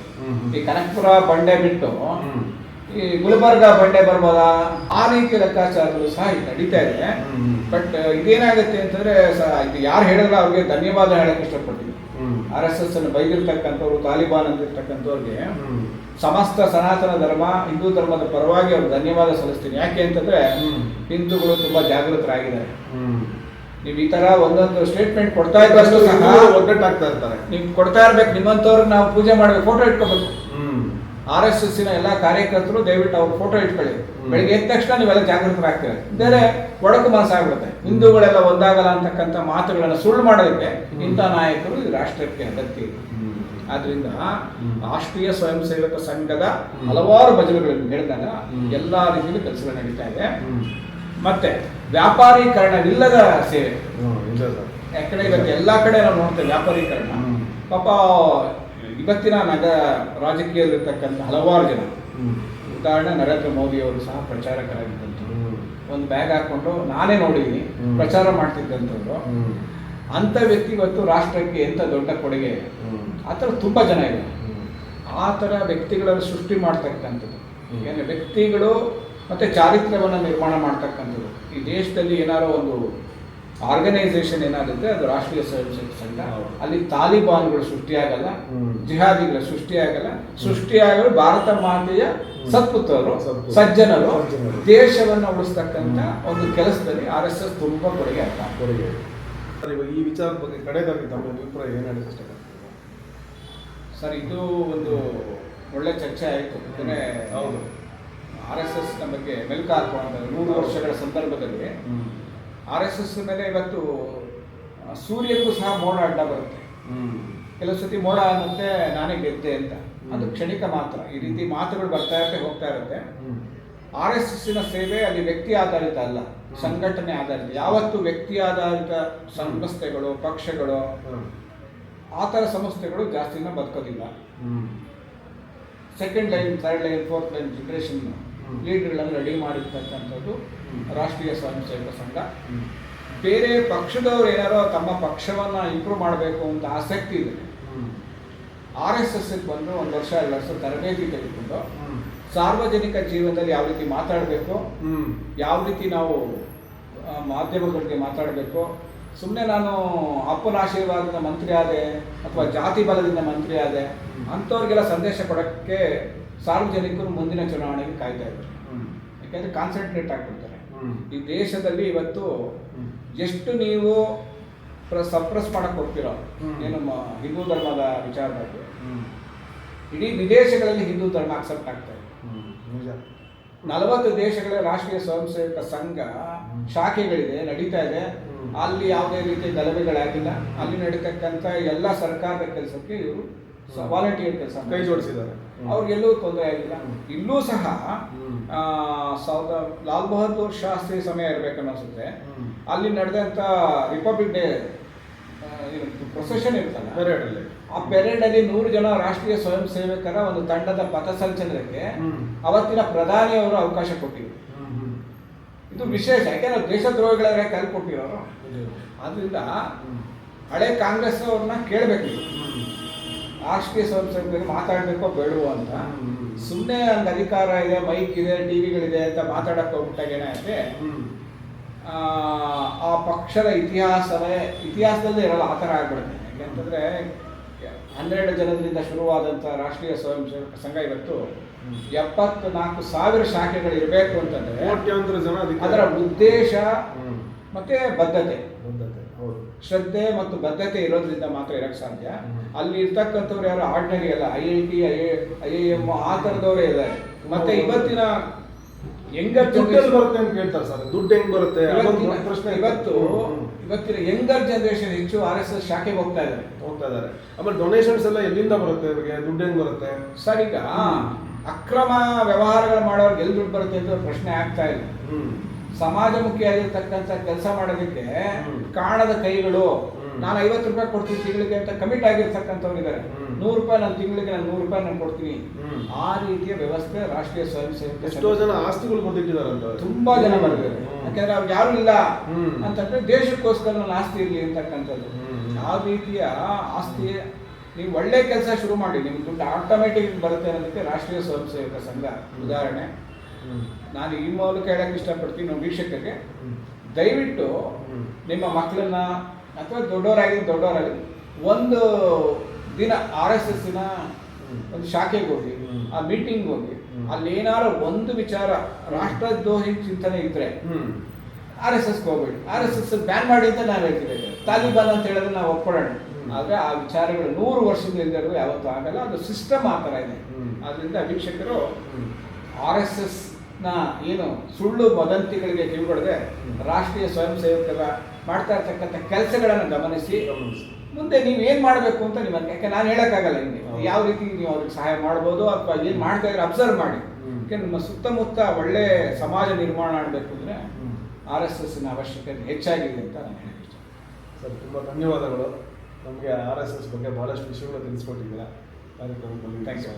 ಈ ಕನಕಪುರ ಬಂಡೆ ಬಿಟ್ಟು. ಈ ಗುಲ್ಬರ್ಗ ಬಂಡೆ ಬರ್ಬೋದ ಆ ರೀತಿ ಲೆಕ್ಕಾಚಾರಗಳು ಸಹ ಇಲ್ಲಿ ನಡೀತಾ ಇದೆ. ಬಟ್ ಇದೇನಾಗುತ್ತೆ ಅಂತಂದ್ರೆ ಇದು ಯಾರು ಹೇಳಿದ್ರ ಅವ್ರಿಗೆ ಧನ್ಯವಾದ ಹೇಳಕ್ ಇಷ್ಟಪಡ್ತೀವಿ. ಆರ್ ಎಸ್ ಎಸ್ ಅನ್ನು ಬೈದಿರ್ತಕ್ಕಂಥವ್ರು ತಾಲಿಬಾನ್ ಅಂತಿರ್ತಕ್ಕಂಥವ್ರಿಗೆ ಸಮಸ್ತ ಸನಾತನ ಧರ್ಮ ಹಿಂದೂ ಧರ್ಮದ ಪರವಾಗಿ ಅವ್ರು ಧನ್ಯವಾದ ಸಲ್ಲಿಸ್ತೀನಿ ಯಾಕೆ ಅಂತಂದ್ರೆ. ಹಿಂದೂಗಳು ತುಂಬಾ ಜಾಗೃತರಾಗಿದ್ದಾರೆ. ನೀವು ಈ ತರ ಒಂದೊಂದು ಸ್ಟೇಟ್ಮೆಂಟ್ ಕೊಡ್ತಾ ಇದ್ದಷ್ಟು ಸಹ ಒಗ್ಗಟ್ಟಾಗ್ತಾ ಇರ್ತಾರೆ ನೀವು ಕೊಡ್ತಾ ಇರ್ಬೇಕು ನಿಮ್ಮಂತವ್ರಿಗೆ ನಾವು ಪೂಜೆ ಮಾಡ್ಬೇಕು ಫೋಟೋ ಇಟ್ಕೋಬೇಕು. ಆರ್ ಎಸ್ ಎಸ್ನ ಎಲ್ಲ ಕಾರ್ಯಕರ್ತರು ದಯವಿಟ್ಟು ಅವ್ರ ಫೋಟೋ ಇಟ್ಕೊಳ್ಳಿ. ಬೆಳಿಗ್ಗೆ ಎದ್ದ ತಕ್ಷಣ ನೀವೆಲ್ಲ ಜಾಗೃತರಾಗ್ತೀರ ಬೇರೆ ಒಡಕು ಮನಸ್ಸಾಗ್ಬಿಡುತ್ತೆ ಹಿಂದೂಗಳೆಲ್ಲ ಒಂದಾಗಲ್ಲ ಅಂತಕ್ಕಂಥ ಮಾತುಗಳನ್ನು ಸುಳ್ಳು ಮಾಡೋದಕ್ಕೆ. ಇಂಥ ನಾಯಕರು ಈ ರಾಷ್ಟ್ರಕ್ಕೆ ಅಗತ್ಯ. ಆದ್ರಿಂದ. ರಾಷ್ಟ್ರೀಯ ಸ್ವಯಂ ಸೇವಕ ಸಂಘದ. ಹಲವಾರು ಭಜನೆಗಳನ್ನು ಹೇಳಿದಾಗ. ಎಲ್ಲಾ ರೀತಿಯಲ್ಲಿ ಕೆಲಸಗಳು ನಡೀತಾ ಇದೆ. ಮತ್ತೆ ವ್ಯಾಪಾರೀಕರಣವಿಲ್ಲದ ಸೇವೆ ಯಾಕಡೆ. ಯಾಕಂದ್ರೆ ಇವತ್ತು ಎಲ್ಲಾ ಕಡೆ ನಾವು ನೋಡ್ತೇವೆ ವ್ಯಾಪಾರೀಕರಣ ಪಾಪ ಇವತ್ತಿನ ನಗ ರಾಜಕೀಯದಲ್ಲಿರ್ತಕ್ಕಂಥ ಹಲವಾರು ಜನ. ಉದಾಹರಣೆ ನರೇಂದ್ರ ಮೋದಿ ಅವರು ಸಹ ಪ್ರಚಾರಕರಾಗಿದ್ದಂಥವ್ರು. ಒಂದು ಬ್ಯಾಗ್ ಹಾಕೊಂಡು ನಾನೇ ನೋಡಿದ್ದೀನಿ ಪ್ರಚಾರ ಮಾಡ್ತಿದ್ದಂಥವ್ರು. ಅಂಥ ವ್ಯಕ್ತಿ ಇವತ್ತು ರಾಷ್ಟ್ರಕ್ಕೆ ಎಂಥ ದೊಡ್ಡ ಕೊಡುಗೆ? ಆ ಥರ ತುಂಬ ಜನ ಇದೆ ಆ ಥರ ವ್ಯಕ್ತಿಗಳನ್ನು ಸೃಷ್ಟಿ ಮಾಡ್ತಕ್ಕಂಥದ್ದು. ಏನು ವ್ಯಕ್ತಿಗಳು ಮತ್ತೆ ಚಾರಿತ್ರ್ಯವನ್ನು ನಿರ್ಮಾಣ ಮಾಡ್ತಕ್ಕಂಥದ್ದು. ಈ ದೇಶದಲ್ಲಿ ಏನಾರೋ ಒಂದು ಆರ್ಗನೈಸೇಷನ್ ಏನಾಗುತ್ತೆ? ಅದು ರಾಷ್ಟ್ರೀಯ ಸ್ವಯಂ ಸೇವಕ ಸಂಘ. ಅಲ್ಲಿ ತಾಲಿಬಾನ್ಗಳು ಸೃಷ್ಟಿಯಾಗಲ್ಲ ಜಿಹಾದಿಗಳ ಸೃಷ್ಟಿಯಾಗಲ್ಲ ಸೃಷ್ಟಿಯಾಗಲು ಭಾರತ ಮಾತೆಯ ಸತ್ಪುತ್ರರು. ಸಜ್ಜನರು. ದೇಶವನ್ನು ಉಳಿಸ್ತಕ್ಕಂಥ ಒಂದು ಕೆಲಸದಲ್ಲಿ ಆರ್ ಎಸ್ ಎಸ್ ತುಂಬಾ ಕೊಡುಗೆ ಆಗ್ತಾ ಕೊಡುಗೆ ಈ ವಿಚಾರದ ಬಗ್ಗೆ ಕಡೆದಾಗಿ ತಮ್ಮ ಅಭಿಪ್ರಾಯ ಏನು ಸರ್ ಇದು ಒಂದು ಒಳ್ಳೆ ಚರ್ಚೆ ಆಯಿತು. ಹೌದು. ಆರ್ ಎಸ್ ಎಸ್ ಬಗ್ಗೆ ಮೆಲ್ಕಾರ್ಪ ಅಂತ ನೂರು ವರ್ಷಗಳ ಸಂದರ್ಭದಲ್ಲಿ ಆರ್ ಎಸ್ ಎಸ್ ಮೇಲೆ ಇವತ್ತು ಸೂರ್ಯಕ್ಕೂ ಸಹ ಮೋಡ ಅಡ್ಡ ಬರುತ್ತೆ. ಕೆಲವು ಸತಿ ಮೋಡ ಅನ್ನತ್ತೆ ನಾನೇ ಗೆದ್ದೆ ಅಂತ. ಅದು ಕ್ಷಣಿಕ ಮಾತ್ರ. ಈ ರೀತಿ ಮಾತುಗಳು ಬರ್ತಾ ಇರುತ್ತೆ ಹೋಗ್ತಾ ಇರುತ್ತೆ. ಆರ್ ಎಸ್ ಎಸ್ಸಿನ ಸೇವೆ ಅಲ್ಲಿ ವ್ಯಕ್ತಿ ಆಧಾರಿತ ಅಲ್ಲ. ಸಂಘಟನೆ ಆಧಾರಿತ. ಯಾವತ್ತು ವ್ಯಕ್ತಿ ಆಧಾರಿತ ಸಂಸ್ಥೆಗಳು ಪಕ್ಷಗಳು. ಆ ಥರ ಸಂಸ್ಥೆಗಳು ಜಾಸ್ತಿನ ಬದುಕೋದಿಲ್ಲ. Second line third line fourth line generation ಲೀಡ್ಗಳನ್ನು ಲೀಡರ್ಗಳನ್ನು ರೆಡಿ ಮಾಡಿರ್ತಕ್ಕಂಥದ್ದು. ರಾಷ್ಟ್ರೀಯ ಸ್ವಯಂ ಸೇವಕ ಸಂಘ. ಬೇರೆ ಪಕ್ಷದವ್ರು ಏನಾರೋ ತಮ್ಮ ಪಕ್ಷವನ್ನು ಇಂಪ್ರೂವ್ ಮಾಡಬೇಕು ಅಂತ ಆಸಕ್ತಿ ಇದೆ. ಆರ್ ಎಸ್ ಎಸ್ ಬಂದು ಒಂದು ವರ್ಷ, ಎರಡು ವರ್ಷ ತರಬೇತಿ ತೆಗೆದುಕೊಂಡು ಸಾರ್ವಜನಿಕ ಜೀವನದಲ್ಲಿ ಯಾವ ರೀತಿ ಮಾತಾಡಬೇಕು. ಯಾವ ರೀತಿ ನಾವು ಮಾಧ್ಯಮಗಳಿಗೆ ಮಾತಾಡಬೇಕು ಸುಮ್ಮನೆ ನಾನು ಅಪ್ಪನ ಆಶೀರ್ವಾದದಿಂದ ಮಂತ್ರಿ ಆದೆ ಅಥವಾ ಜಾತಿ ಬಲದಿಂದ ಮಂತ್ರಿ ಆದೆ ಅಂಥವ್ರಿಗೆಲ್ಲ ಸಂದೇಶ ಕೊಡೋಕ್ಕೆ ಸಾರ್ವಜನಿಕರು ಮುಂದಿನ ಚುನಾವಣೆಗೆ ಕಾಯ್ತಾ ಇದ್ದಾರೆ ಯಾಕೆಂದ್ರೆ ಕಾನ್ಸಂಟ್ರೇಟ್ ಆಗಿಬಿಡ್ತಾರೆ. ಈ ದೇಶದಲ್ಲಿ ಇವತ್ತು ಎಷ್ಟು ನೀವು ಪ್ರ ಸಪ್ರೆಸ್ ಮಾಡಕ್ಕೆ ಹೋಗ್ತಿರೋ. ಏನು ಹಿಂದೂ ಧರ್ಮದ ವಿಚಾರದಲ್ಲಿ ಬಗ್ಗೆ ಇಡೀ ವಿದೇಶಗಳಲ್ಲಿ ಹಿಂದೂ ಧರ್ಮ ಅಕ್ಸೆಪ್ಟ್ ಆಗ್ತಾ ಇದೆ. ನಿಜ. ನಲವತ್ತು ದೇಶಗಳ ರಾಷ್ಟ್ರೀಯ ಸ್ವಯಂ ಸೇವಕ ಸಂಘ ಶಾಖೆಗಳಿದೆ ನಡೀತಾ ಇದೆ. ಅಲ್ಲಿ ಯಾವುದೇ ರೀತಿಯ ಗಲಭೆಗಳಾಗಿಲ್ಲ. ಅಲ್ಲಿ ನಡೀತಕ್ಕಂಥ ಎಲ್ಲ ಸರ್ಕಾರದ ಕೆಲಸಕ್ಕೆ ಇವರು ವಾಲಂಟಿಯರ್ ಕೆಲಸ ಕೈ ಜೋಡಿಸಿದ್ದಾರೆ. ಅವ್ರಿಗೆಲ್ಲೂ ತೊಂದರೆ ಆಗಿಲ್ಲ. ಇಲ್ಲೂ ಸಹ ಸಾವಿರದ ಲಾಲ್ ಬಹದ್ದೂರ್ ಶಾಸ್ತ್ರಿ ಸಮಯ ಇರಬೇಕು ಅನ್ಸುತ್ತೆ ಅಲ್ಲಿ ನಡೆದಂಥ ರಿಪಬ್ಲಿಕ್ ಡೇ ಪ್ರೊಸೆಷನ್ ಇರುತ್ತಲ್ಲ ಪೆರೇಡಲ್ಲಿ. ಆ ಪೆರೇಡ್ ಅಲ್ಲಿ ನೂರು ಜನ ರಾಷ್ಟ್ರೀಯ ಸ್ವಯಂ ಸೇವಕರ ಒಂದು ತಂಡದ ಪಥಸಂಚಲನಕ್ಕೆ. ಅವತ್ತಿನ ಪ್ರಧಾನಿಯವರು ಅವಕಾಶ ಕೊಟ್ಟಿದ್ರು. ಇದು ವಿಶೇಷ ಯಾಕೆಂದ್ರೆ ದೇಶದ್ರೋಹಿಗಳ ಕಲ್ಕೊಟ್ಟಿರೋರು ಅದರಿಂದ. ಹಳೆ ಕಾಂಗ್ರೆಸ್ ಅವ್ರನ್ನ ಕೇಳಬೇಕು ಹ್ಮ್. ರಾಷ್ಟ್ರೀಯ ಬಗ್ಗೆ ಮಾತಾಡಬೇಕೋ ಬೇಡವೋ ಅಂತ. ಸುಮ್ಮನೆ ಒಂದು ಅಧಿಕಾರ ಇದೆ ಮೈಕ್ ಇದೆ ಟಿವಿಗಳಿದೆ ಅಂತ ಮಾತಾಡಕ್ಕೆ ಹೋಗ್ಬಿಟ್ಟಾಗ ಏನಾಗುತ್ತೆ. ಆ, ಪಕ್ಷದ ಇತಿಹಾಸವೇ ಇತಿಹಾಸದಲ್ಲೇ ಇರಲ್ಲ ಆ ಥರ ಆಗ್ಬಿಡುತ್ತೆ ಯಾಕೆಂತಂದ್ರೆ ಹನ್ನೆರಡು ಜನರಿಂದ ಶುರುವಾದಂಥ ರಾಷ್ಟ್ರೀಯ ಸ್ವಯಂ ಸೇವಕ ಸಂಘ ಇವತ್ತು ಹ್ಮ್. ಎಪ್ಪತ್ನಾಲ್ಕು ಸಾವಿರ ಶಾಖೆಗಳು ಇರಬೇಕು ಅಂತಂದ್ರೆ ಅದರ ಉದ್ದೇಶ. ಮತ್ತೆ ಬದ್ಧತೆ ಶ್ರದ್ಧೆ ಮತ್ತು ಬದ್ಧತೆ ಇರೋದ್ರಿಂದ ಮಾತ್ರ ಇರಕ್ಕೆ ಸಾಧ್ಯ. ಅಲ್ಲಿ ಇರ್ತಕ್ಕಂಥವ್ರು ಯಾರು? ಆರ್ಡಿನರಿ ಅಲ್ಲ I I T I I I M ಆ ಥರದವರೇ ಇದ್ದಾರೆ. ಮತ್ತೆ ಇವತ್ತಿನ ಯಂಗರ್ ಜನರೇಷನ್ ಬರುತ್ತೆ ಅಂತ ಕೇಳ್ತಾರೆ ಸರ್ ದುಡ್ಡು ಹೆಂಗ್ ಬರುತ್ತೆ? ಪ್ರಶ್ನೆ ಇವತ್ತು ಇವತ್ತಿನ ಯಂಗರ್ ಜನರೇಷನ್ ಹೆಚ್ಚು ಆರ್ ಎಸ್ ಎಸ್ ಶಾಖೆಗೆ ಹೋಗ್ತಾ ಇದ್ದಾರೆ. ಹೋಗ್ತಾ ಇದಾರೆ ಆಮೇಲೆ ಡೊನೇಷನ್ಸ್ ಎಲ್ಲ ಎಲ್ಲಿಂದ ಬರುತ್ತೆ ಇವರಿಗೆ? ದುಡ್ಡು ಹೆಂಗ್ ಬರುತ್ತೆ? ಸರ್ ಈಗ ಅಕ್ರಮ ವ್ಯವಹಾರಗಳು ಮಾಡೋರ್ಗೆ ಎಲ್ಲಿ ದುಡ್ಡು ಬರುತ್ತೆ ಅಂತ ಪ್ರಶ್ನೆ ಆಗ್ತಾ ಇಲ್ಲ. ಸಮಾಜಮುಖಿಯಾಗಿರ್ತಕ್ಕಂಥ ಕೆಲಸ ಮಾಡೋದಕ್ಕೆ. ಕಾಣದ ಕೈಗಳು. ನಾನು ಐವತ್ತು ರೂಪಾಯಿ ಕೊಡ್ತೀನಿ ತಿಂಗಳಿಗೆ ಅಂತ ಕಮಿಟ್ ಆಗಿರ್ತಕ್ಕಂಥವ್ರು ಇದ್ದಾರೆ ಹ್ಮ್. ನೂರು ರೂಪಾಯಿ ನಾನು ತಿಂಗಳಿಗೆ ನಾನು ನೂರು ರೂಪಾಯಿ ನಾನು ಕೊಡ್ತೀನಿ ಆ ರೀತಿಯ ವ್ಯವಸ್ಥೆ ರಾಷ್ಟ್ರೀಯ ಸ್ವಯಂ ಸೇವಕ ಎಷ್ಟೋ ಜನ ಆಸ್ತಿಗಳು ಕೊಟ್ಟಿದ್ದಾರೆ ತುಂಬಾ ಜನ ಬರ್ತಾರೆ. ಯಾಕಂದ್ರೆ ಅವ್ರಿಗೆ ಯಾರು ಇಲ್ಲ. ಅಂತಂದ್ರೆ ದೇಶಕ್ಕೋಸ್ಕರ ನನ್ನ ಆಸ್ತಿ ಇರಲಿ ಅಂತಕ್ಕಂಥದ್ದು. ಯಾವ ರೀತಿಯ ಆಸ್ತಿ ನೀವು ಒಳ್ಳೆ ಕೆಲಸ ಶುರು ಮಾಡಿ ನಿಮ್ಗೆ ದುಡ್ಡು ಆಟೋಮೆಟಿಕ್ ಬರುತ್ತೆ ಅನ್ನೋದಕ್ಕೆ ರಾಷ್ಟ್ರೀಯ ಸ್ವಯಂ ಸೇವಕ ಸಂಘ ಉದಾಹರಣೆ. ನಾನು ಈ ಮೂಲಕ ಹೇಳಕ್ಕೆ ಇಷ್ಟಪಡ್ತೀನಿ ವೀಕ್ಷಕರಿಗೆ. ದಯವಿಟ್ಟು ನಿಮ್ಮ ಮಕ್ಕಳನ್ನ ಅಥವಾ ದೊಡ್ಡವರಾಗಿ ದೊಡ್ಡವರಾಗಿ ಒಂದು ದಿನ ಆರ್ ಎಸ್ ಎಸ್ಸಿನ ನ ಒಂದು ಶಾಖೆಗೆ ಹೋಗಿ ಆ ಮೀಟಿಂಗ್ ಹೋಗಿ ಅಲ್ಲಿ ಏನಾದ್ರು ಒಂದು ವಿಚಾರ ರಾಷ್ಟ್ರದ್ರೋಹಿ ಚಿಂತನೆ ಇದ್ರೆ. ಆರ್ ಎಸ್ ಎಸ್ಗೆ ಹೋಗ್ಬೇಡಿ. ಆರ್ ಎಸ್ ಎಸ್ ಬ್ಯಾನ್ ಮಾಡಿ ಅಂತ ನಾವು ಹೇಳ್ತೀವಿ ತಾಲಿಬಾನ್ ಅಂತ ಹೇಳಿದ್ರೆ ನಾವು ಒಪ್ಕೊಳ್ಳೋಣ. ಆದ್ರೆ ಆ ವಿಚಾರಗಳು ನೂರು ವರ್ಷದಿಂದ ಯಾವತ್ತೂ ಆಗಲ್ಲ. ಅದು ಸಿಸ್ಟಮ್ ಆ ಥರ ಇದೆ. ಅದರಿಂದ ಆದ್ರಿಂದ ವೀಕ್ಷಕರು. ಆರ್ ಎಸ್ ಎಸ್ ನ ಏನು ಸುಳ್ಳು ವದಂತಿಗಳಿಗೆ ಕಿವಿಗೊಡದೆ ರಾಷ್ಟ್ರೀಯ ಸ್ವಯಂ ಸೇವಕರ ಮಾಡ್ತಾ ಇರ್ತಕ್ಕಂಥ ಕೆಲಸಗಳನ್ನು ಗಮನಿಸಿ. ಮುಂದೆ ನೀವು ಏನು ಮಾಡಬೇಕು ಅಂತ ನಿಮಗೆ ಯಾಕೆ ನಾನು ಹೇಳೋಕ್ಕಾಗಲ್ಲ ನಿಮಗೆ ಯಾವ ರೀತಿ ನೀವು ಅವ್ರಿಗೆ ಸಹಾಯ ಮಾಡ್ಬೋದು ಅಥವಾ ಏನು ಮಾಡ್ತಾ ಇದ್ರೆ ಅಬ್ಸರ್ವ್ ಮಾಡಿ. ಯಾಕೆ ನಮ್ಮ ಸುತ್ತಮುತ್ತ ಒಳ್ಳೆ ಸಮಾಜ ನಿರ್ಮಾಣ ಮಾಡಬೇಕು ಅಂದ್ರೆ. ಆರ್ ಎಸ್ ಎಸ್ನ ಅವಶ್ಯಕತೆ ಹೆಚ್ಚಾಗಿದೆ ಅಂತ ನಾನು ಹೇಳಕ್ಕೆ ಇಷ್ಟ ಸರ್ ತುಂಬ ಧನ್ಯವಾದಗಳು ನಮಗೆ ಆರ್ ಎಸ್ ಎಸ್ ಬಗ್ಗೆ ಭಾಳಷ್ಟು ವಿಷಯಗಳು ತಿಳಿಸ್ಕೊಟ್ಟಿದ್ದೀರಾ ಕಾರ್ಯಕ್ರಮದಲ್ಲಿ ಥ್ಯಾಂಕ್ you.